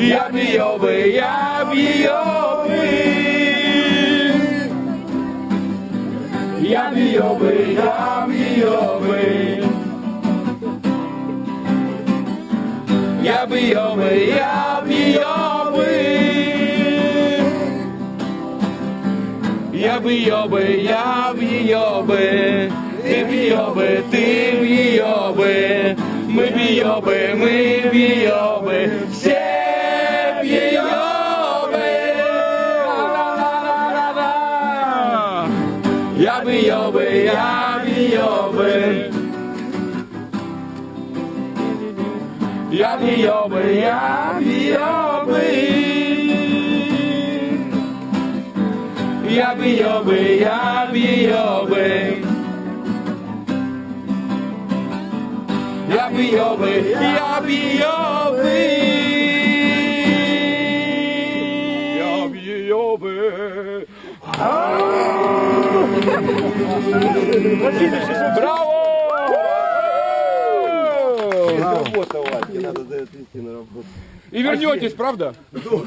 Я б його би, я б його би. Я б його би, я б його би. Я б його би, я б його би. Я б його би, я б його би. Ти його ти б. Ми б його би, ми б Yabiyobe, Yabiyobe. Yabiyobe, Yabiyobe. Yabiyobe, Yabiyobe. Yabiyobe, Yabiyobe. Yabiyobe. Ah! Його би, я б його би. Я б його би, я б його би. Я б його би, я б його би. Я б його би. Браво! Работа, Вадь, надо за на работу. И вернетесь, правда?